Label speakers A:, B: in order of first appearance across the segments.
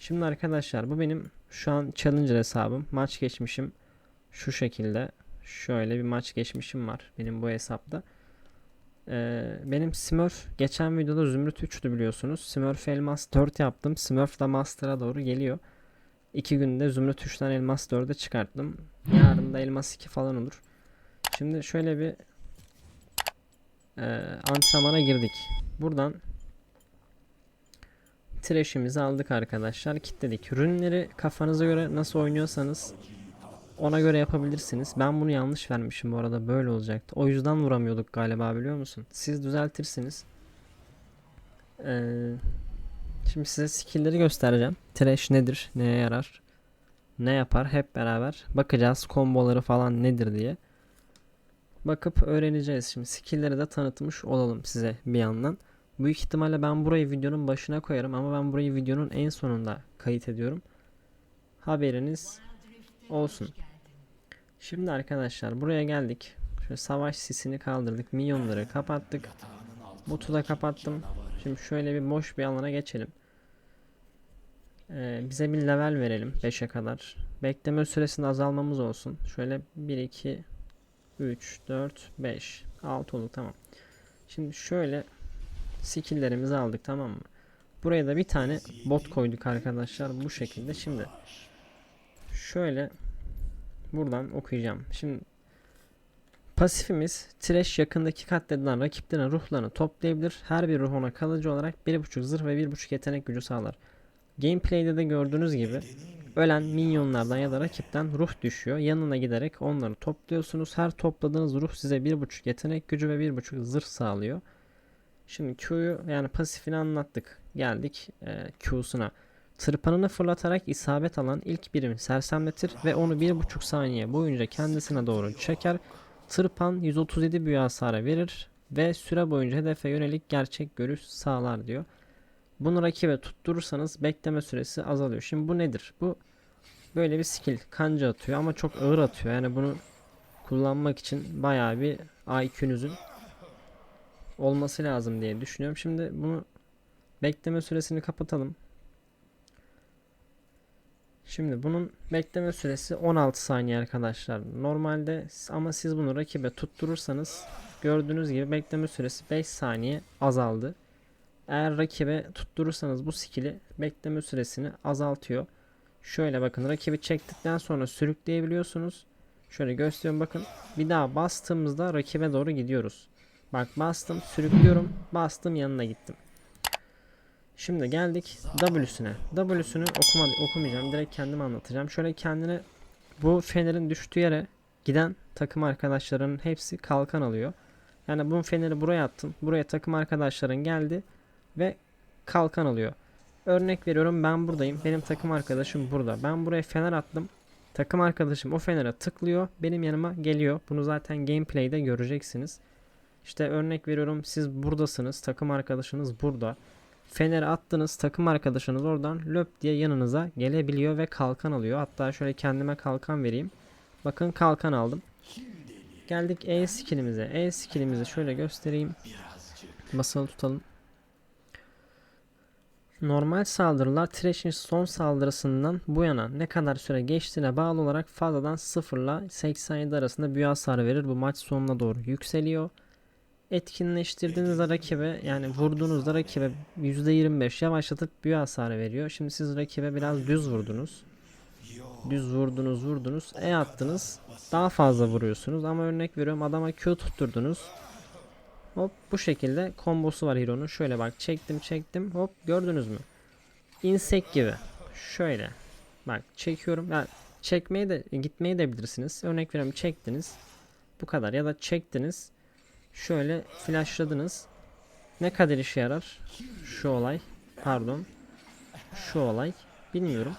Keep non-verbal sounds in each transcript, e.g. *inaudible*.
A: Şimdi arkadaşlar bu benim şu an Challenger hesabım. Maç geçmişim şu şekilde. Şöyle bir maç geçmişim var benim bu hesapta. Ee, benim Smurf geçen videoda Zümrüt 3'tü biliyorsunuz. Smurf Elmas 4 yaptım. Smurf da Master'a doğru geliyor. 2 günde Zümrüt 3'ten Elmas 4'e çıkarttım. Yarın da Elmas 2 falan olur. Şimdi şöyle bir e, antrenmana girdik. Buradan Trash'imizi aldık arkadaşlar. Kitledik. Rünleri kafanıza göre nasıl oynuyorsanız ona göre yapabilirsiniz. Ben bunu yanlış vermişim bu arada. Böyle olacaktı. O yüzden vuramıyorduk galiba biliyor musun? Siz düzeltirsiniz. Ee, şimdi size skill'leri göstereceğim. Trash nedir? Neye yarar? Ne yapar? Hep beraber bakacağız. Komboları falan nedir diye. Bakıp öğreneceğiz. Şimdi skill'leri de tanıtmış olalım size bir yandan. Büyük ihtimalle ben burayı videonun başına koyarım ama ben burayı videonun en sonunda kayıt ediyorum. Haberiniz olsun. Şimdi arkadaşlar buraya geldik. Şöyle savaş sisini kaldırdık. Minyonları kapattık. Botu da kapattım. Şimdi şöyle bir boş bir alana geçelim. Ee, bize bir level verelim 5'e kadar. Bekleme süresinde azalmamız olsun. Şöyle 1 2 3 4 5 6 oldu tamam. Şimdi şöyle skill'lerimizi aldık tamam mı? Buraya da bir tane bot koyduk arkadaşlar bu şekilde. Şimdi şöyle buradan okuyacağım. Şimdi pasifimiz trash yakındaki katledilen rakiplerin ruhlarını toplayabilir. Her bir ruh ona kalıcı olarak 1.5 zırh ve 1.5 yetenek gücü sağlar. Gameplay'de de gördüğünüz gibi ölen minyonlardan ya da rakipten ruh düşüyor. Yanına giderek onları topluyorsunuz. Her topladığınız ruh size 1.5 yetenek gücü ve 1.5 zırh sağlıyor. Şimdi Q'yu yani pasifini anlattık. Geldik e, Q'suna. Tırpanını fırlatarak isabet alan ilk birimi sersemletir ve onu 1.5 saniye boyunca kendisine doğru çeker. Tırpan 137 büyü hasarı verir ve süre boyunca hedefe yönelik gerçek görüş sağlar diyor. Bunu rakibe tutturursanız bekleme süresi azalıyor. Şimdi bu nedir? Bu böyle bir skill. Kanca atıyor ama çok ağır atıyor. Yani bunu kullanmak için bayağı bir IQ'nuzun olması lazım diye düşünüyorum. Şimdi bunu bekleme süresini kapatalım. Şimdi bunun bekleme süresi 16 saniye arkadaşlar. Normalde ama siz bunu rakibe tutturursanız gördüğünüz gibi bekleme süresi 5 saniye azaldı. Eğer rakibe tutturursanız bu skill'i bekleme süresini azaltıyor. Şöyle bakın rakibi çektikten sonra sürükleyebiliyorsunuz. Şöyle gösteriyorum bakın. Bir daha bastığımızda rakibe doğru gidiyoruz. Bak bastım sürüklüyorum bastım yanına gittim. Şimdi geldik W'süne. W'sünü okumadı, okumayacağım. Direkt kendim anlatacağım. Şöyle kendine bu fenerin düştüğü yere giden takım arkadaşlarının hepsi kalkan alıyor. Yani bu feneri buraya attın. Buraya takım arkadaşların geldi ve kalkan alıyor. Örnek veriyorum ben buradayım. Benim takım arkadaşım burada. Ben buraya fener attım. Takım arkadaşım o fenere tıklıyor. Benim yanıma geliyor. Bunu zaten gameplay'de göreceksiniz. İşte örnek veriyorum siz buradasınız. Takım arkadaşınız burada. Fener attınız takım arkadaşınız oradan löp diye yanınıza gelebiliyor ve kalkan alıyor. Hatta şöyle kendime kalkan vereyim. Bakın kalkan aldım. Geldik E skillimize. E skillimizi şöyle göstereyim. Basılı tutalım. Normal saldırılar Thresh'in son saldırısından bu yana ne kadar süre geçtiğine bağlı olarak fazladan 0 ile 87 arasında büyü hasarı verir. Bu maç sonuna doğru yükseliyor etkinleştirdiğinizde rakibe yani vurduğunuzda rakibe %25 yavaşlatıp büyü hasarı veriyor. Şimdi siz rakibe biraz düz vurdunuz. Düz vurdunuz vurdunuz. E attınız. Daha fazla vuruyorsunuz ama örnek veriyorum adama Q tutturdunuz. Hop bu şekilde kombosu var Hero'nun. Şöyle bak çektim çektim hop gördünüz mü? Insek gibi. Şöyle. Bak çekiyorum. Yani çekmeye de gitmeye de bilirsiniz. Örnek veriyorum çektiniz. Bu kadar ya da çektiniz. Şöyle flashladınız. Ne kadar işe yarar? Şu olay. Pardon. Şu olay. Bilmiyorum.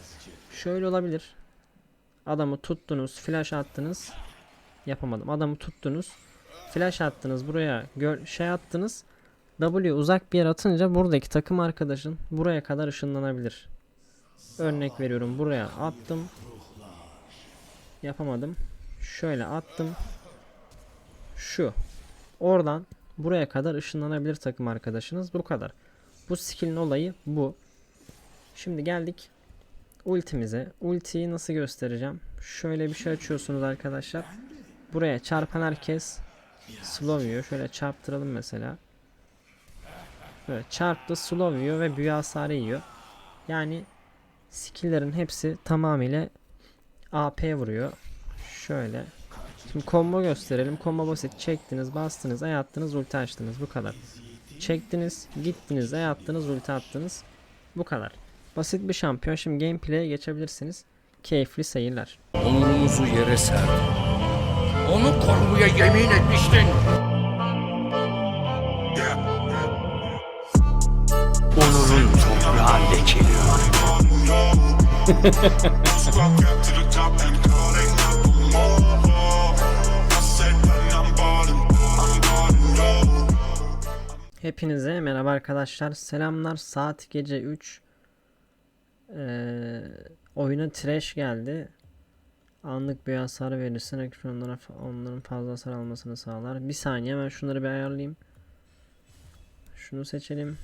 A: Şöyle olabilir. Adamı tuttunuz. Flash attınız. Yapamadım. Adamı tuttunuz. Flash attınız. Buraya şey attınız. W uzak bir yer atınca buradaki takım arkadaşın buraya kadar ışınlanabilir. Örnek veriyorum. Buraya attım. Yapamadım. Şöyle attım. Şu. Oradan buraya kadar ışınlanabilir takım arkadaşınız. Bu kadar. Bu skill'in olayı bu. Şimdi geldik ultimize. Ultiyi nasıl göstereceğim? Şöyle bir şey açıyorsunuz arkadaşlar. Buraya çarpan herkes slow yiyor. Şöyle çarptıralım mesela. Böyle çarptı slow yiyor ve büyü hasarı yiyor. Yani skill'lerin hepsi tamamıyla AP vuruyor. Şöyle. Şimdi combo gösterelim. Combo basit. Çektiniz, bastınız, ay attınız, ulti açtınız. Bu kadar. Çektiniz, gittiniz, ay attınız, ulti attınız. Bu kadar. Basit bir şampiyon. Şimdi gameplay'e geçebilirsiniz. Keyifli seyirler.
B: Onurumuzu yere serdik. Onu korumaya yemin etmiştin. Onurun toprağı lekeliyor. *laughs*
A: Hepinize merhaba arkadaşlar. Selamlar. Saat gece 3. Ee, oyuna trash geldi. Anlık bir hasar verirse rakip onlara onların fazla hasar almasını sağlar. Bir saniye ben şunları bir ayarlayayım. Şunu seçelim.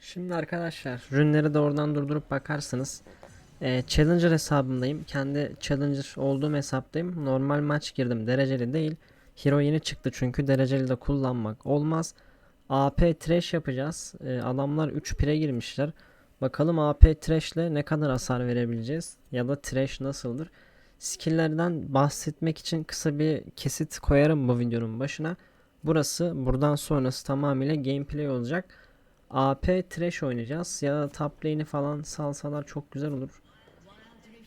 A: Şimdi arkadaşlar ürünleri de oradan durdurup bakarsınız. Ee, Challenger hesabımdayım. Kendi Challenger olduğum hesaptayım. Normal maç girdim. Dereceli değil. Hero yeni çıktı çünkü dereceli de kullanmak olmaz. AP trash yapacağız. Ee, adamlar 3 pire girmişler. Bakalım AP trash ile ne kadar hasar verebileceğiz. Ya da trash nasıldır. Skill'lerden bahsetmek için kısa bir kesit koyarım bu videonun başına. Burası buradan sonrası tamamıyla gameplay olacak. AP trash oynayacağız. Ya da top lane'i falan salsalar çok güzel olur.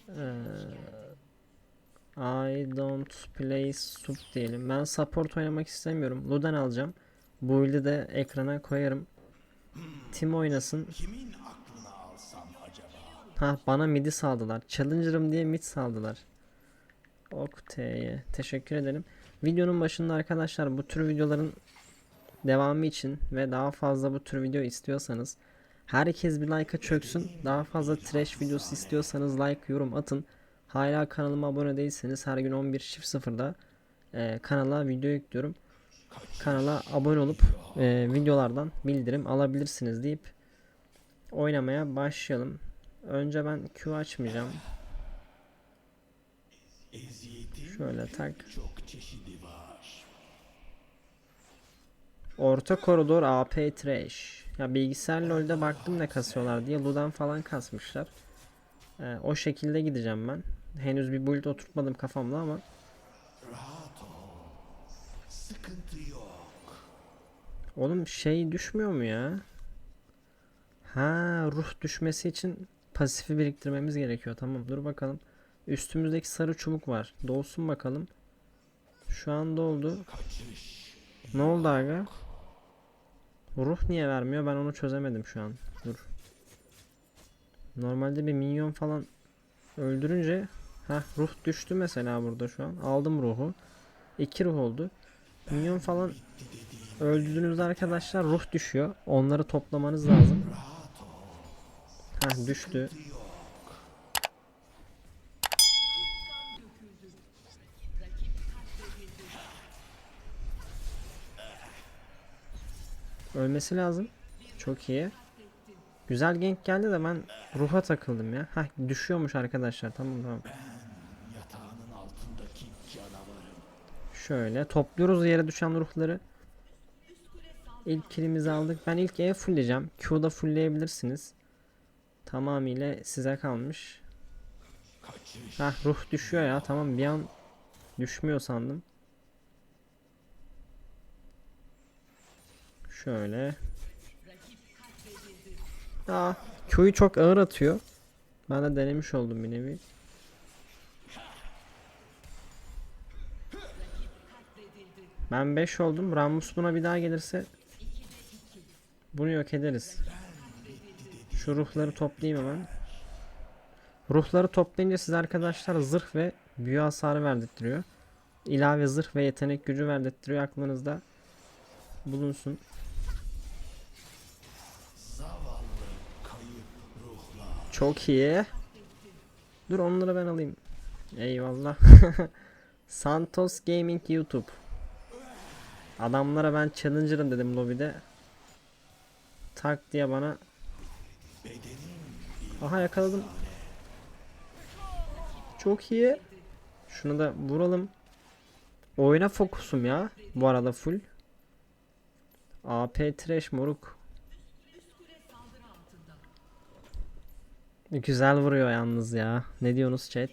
A: Ee, I don't play sup diyelim. Ben support oynamak istemiyorum. Luden alacağım. Bu build'i de ekrana koyarım. Tim oynasın. Ha bana midi saldılar. Challenger'ım diye mid saldılar. Oktay'e teşekkür ederim. Videonun başında arkadaşlar bu tür videoların devamı için ve daha fazla bu tür video istiyorsanız herkes bir like'a çöksün. Daha fazla trash videosu istiyorsanız like, yorum atın. Hala kanalıma abone değilseniz her gün 11.00'da e, kanala video yüklüyorum. Kanala abone olup e, videolardan bildirim alabilirsiniz deyip oynamaya başlayalım. Önce ben Q açmayacağım. Şöyle tak. Orta koridor AP trash. Ya bilgisayar LoL'de baktım ne kasıyorlar diye Ludan falan kasmışlar. Ee, o şekilde gideceğim ben. Henüz bir build oturtmadım kafamda ama. Oğlum şey düşmüyor mu ya? Ha ruh düşmesi için pasifi biriktirmemiz gerekiyor. Tamam dur bakalım. Üstümüzdeki sarı çubuk var. Dolsun bakalım. Şu an doldu. Ne oldu aga? Ruh niye vermiyor? Ben onu çözemedim şu an. Dur. Normalde bir minyon falan öldürünce ha ruh düştü mesela burada şu an. Aldım ruhu. İki ruh oldu. Minyon falan öldürdüğünüzde arkadaşlar ruh düşüyor. Onları toplamanız lazım. Ha düştü. Ölmesi lazım. Çok iyi. Güzel gank geldi de ben ruha takıldım ya. Hah düşüyormuş arkadaşlar. Tamam tamam. Şöyle topluyoruz yere düşen ruhları. İlk kilimizi aldık. Ben ilk E fullleyeceğim. Q'da fullleyebilirsiniz. Tamamıyla size kalmış. Hah ruh düşüyor ya. Tamam bir an düşmüyor sandım. Şöyle. Aa, Q'yu çok ağır atıyor. Ben de denemiş oldum bir nevi. Ben 5 oldum. Ramus buna bir daha gelirse bunu yok ederiz. Şu ruhları toplayayım hemen. Ruhları toplayınca siz arkadaşlar zırh ve büyü hasarı verdirtiyor. İlave zırh ve yetenek gücü verdirtiyor aklınızda bulunsun. Çok iyi. Dur onları ben alayım. Eyvallah. *laughs* Santos Gaming YouTube. Adamlara ben challenger'ım dedim lobide. Tak diye bana. Aha yakaladım. Çok iyi. Şunu da vuralım. Oyuna fokusum ya. Bu arada full. AP trash moruk. Güzel vuruyor yalnız ya. Ne diyorsunuz chat?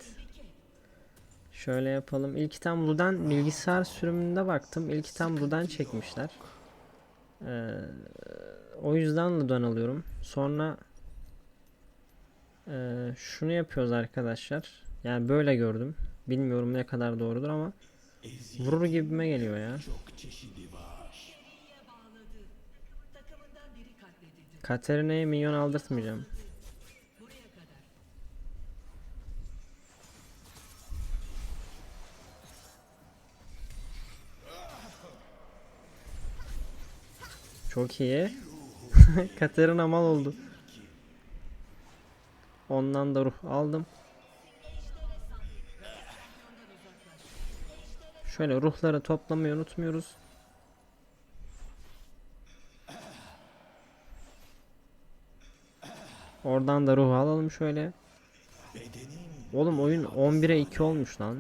A: Şöyle yapalım. İlk item Luden bilgisayar sürümünde baktım. İlk item Luden çekmişler. Ee, o yüzden Luden alıyorum. Sonra ee, şunu yapıyoruz arkadaşlar. Yani böyle gördüm. Bilmiyorum ne kadar doğrudur ama vurur gibime geliyor ya. Katerina'ya minyon aldırtmayacağım. Çok iyi. *laughs* Katerina mal oldu. Ondan da ruh aldım. Şöyle ruhları toplamayı unutmuyoruz. Oradan da ruh alalım şöyle. Oğlum oyun 11'e 2 olmuş lan.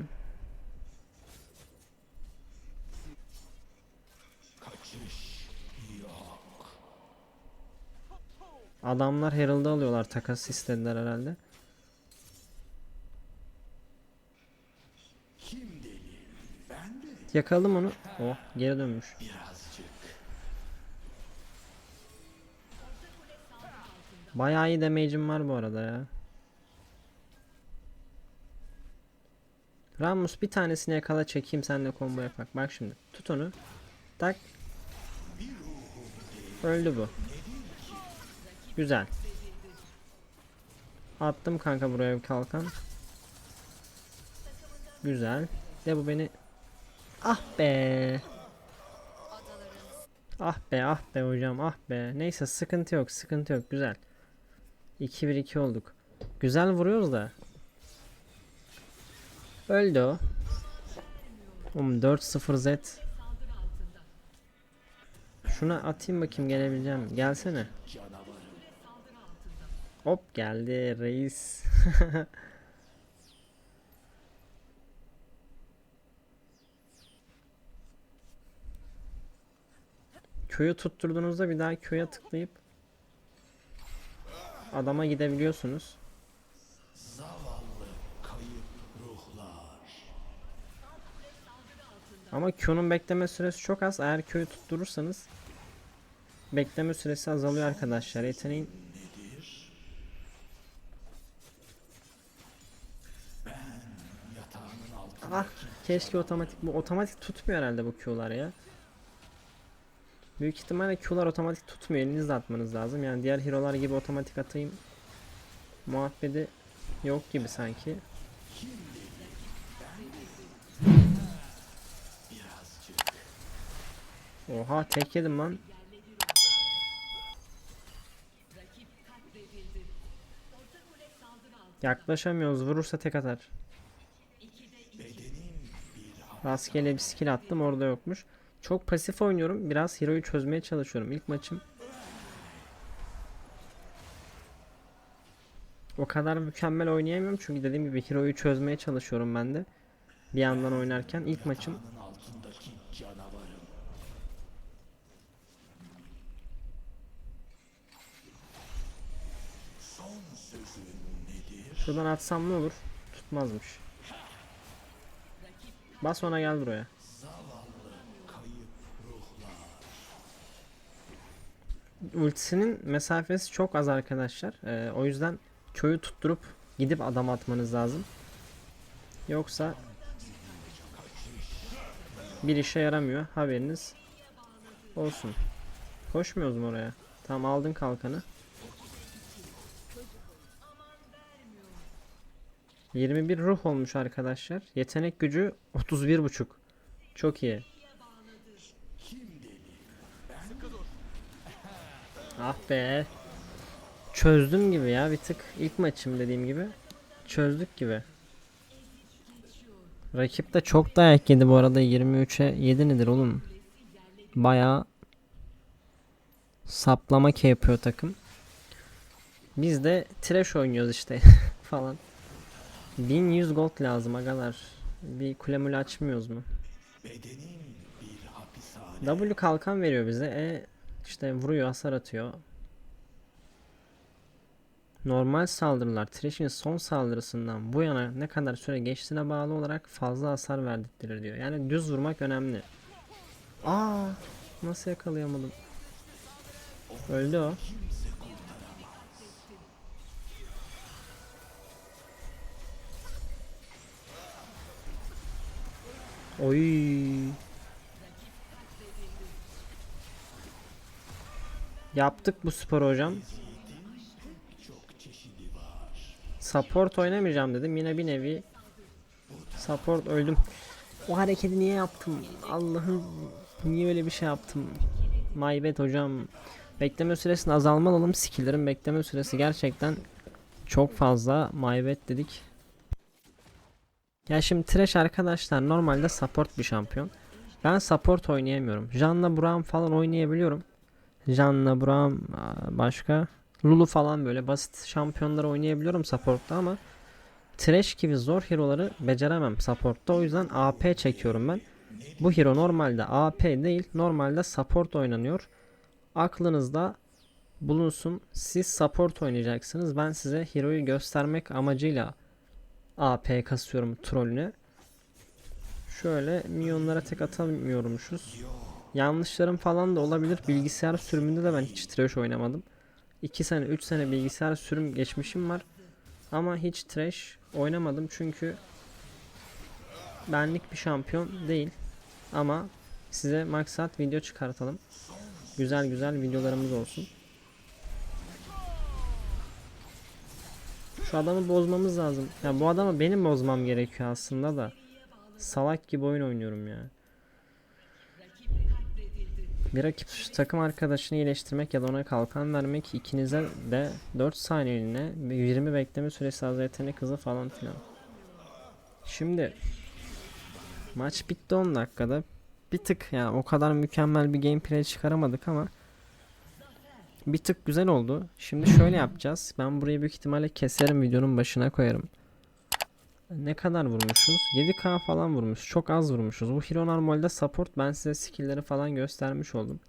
A: Adamlar Herald'ı alıyorlar takas istediler herhalde. Yakaladım onu. Oh geri dönmüş. Bayağı iyi damage'im var bu arada ya. Ramus bir tanesini yakala çekeyim senle combo yapak. Bak şimdi tut onu. Tak. Öldü bu. Güzel. Attım kanka buraya bir kalkan. Güzel. De bu beni Ah be. Ah be ah be hocam ah be. Neyse sıkıntı yok sıkıntı yok güzel. 2-1-2 olduk. Güzel vuruyoruz da. Öldü o. Oğlum 4-0 Z. Şuna atayım bakayım gelebileceğim. Gelsene. Hop geldi reis. *laughs* Köyü tutturduğunuzda bir daha köye tıklayıp adama gidebiliyorsunuz. Ama Q'nun bekleme süresi çok az. Eğer köyü tutturursanız bekleme süresi azalıyor arkadaşlar. Yeteneğin Ah keşke otomatik bu otomatik tutmuyor herhalde bu Q'lar ya. Büyük ihtimalle Q'lar otomatik tutmuyor. Elinizle atmanız lazım. Yani diğer hero'lar gibi otomatik atayım. Muhabbeti yok gibi sanki. Oha tek yedim lan. Yaklaşamıyoruz. Vurursa tek atar. Rastgele bir skill attım orada yokmuş. Çok pasif oynuyorum. Biraz hero'yu çözmeye çalışıyorum. İlk maçım o kadar mükemmel oynayamıyorum çünkü dediğim gibi hero'yu çözmeye çalışıyorum ben de. Bir yandan oynarken ilk maçım Şuradan atsam ne olur? Tutmazmış. Bas ona gel buraya. Ultisinin mesafesi çok az arkadaşlar. Ee, o yüzden köyü tutturup gidip adam atmanız lazım. Yoksa bir işe yaramıyor. Haberiniz olsun. Koşmuyoruz mu oraya? Tamam aldın kalkanı. 21 ruh olmuş arkadaşlar. Yetenek gücü 31.5. Çok iyi. Ah be. Çözdüm gibi ya bir tık. İlk maçım dediğim gibi. Çözdük gibi. Rakip de çok dayak yedi bu arada 23'e 7 nedir oğlum? bayağı saplama yapıyor takım. Biz de trash oynuyoruz işte *laughs* falan. 1100 gold lazım agalar. Bir kule mule açmıyoruz mu? W kalkan veriyor bize. E işte vuruyor, hasar atıyor. Normal saldırılar Thresh'in son saldırısından bu yana ne kadar süre geçtiğine bağlı olarak fazla hasar verdikleri diyor. Yani düz vurmak önemli. Aa, nasıl yakalayamadım? Öldü o. Oy. Yaptık bu spor hocam. Support oynamayacağım dedim. Yine bir nevi support öldüm. O hareketi niye yaptım? Allah'ım niye öyle bir şey yaptım? My bad hocam. Bekleme süresini azalma alalım. Skill'lerin bekleme süresi gerçekten çok fazla. My bad dedik. Ya şimdi Thresh arkadaşlar normalde support bir şampiyon. Ben support oynayamıyorum. Janna Braum falan oynayabiliyorum. Janna Braum aa, başka Lulu falan böyle basit şampiyonları oynayabiliyorum support'ta ama Thresh gibi zor hero'ları beceremem support'ta. O yüzden AP çekiyorum ben. Bu hero normalde AP değil, normalde support oynanıyor. Aklınızda bulunsun. Siz support oynayacaksınız. Ben size hero'yu göstermek amacıyla AP kasıyorum trollüne. Şöyle minyonlara tek atamıyormuşuz. Yanlışlarım falan da olabilir. Bilgisayar sürümünde de ben hiç trash oynamadım. 2 sene 3 sene bilgisayar sürüm geçmişim var. Ama hiç trash oynamadım çünkü benlik bir şampiyon değil. Ama size maksat video çıkartalım. Güzel güzel videolarımız olsun. Adamı bozmamız lazım. Ya bu adamı benim bozmam gerekiyor aslında da. Salak gibi oyun oynuyorum ya. Bir rakip takım arkadaşını iyileştirmek ya da ona kalkan vermek ikinize de 4 saniyeliğine 20 bekleme süresi az yetenek hızı falan filan. Şimdi maç bitti 10 dakikada. Bir tık yani o kadar mükemmel bir gameplay çıkaramadık ama bir tık güzel oldu. Şimdi şöyle yapacağız. Ben burayı büyük ihtimalle keserim videonun başına koyarım. Ne kadar vurmuşuz? 7k falan vurmuş. Çok az vurmuşuz. Bu hero normalde support. Ben size skill'leri falan göstermiş oldum.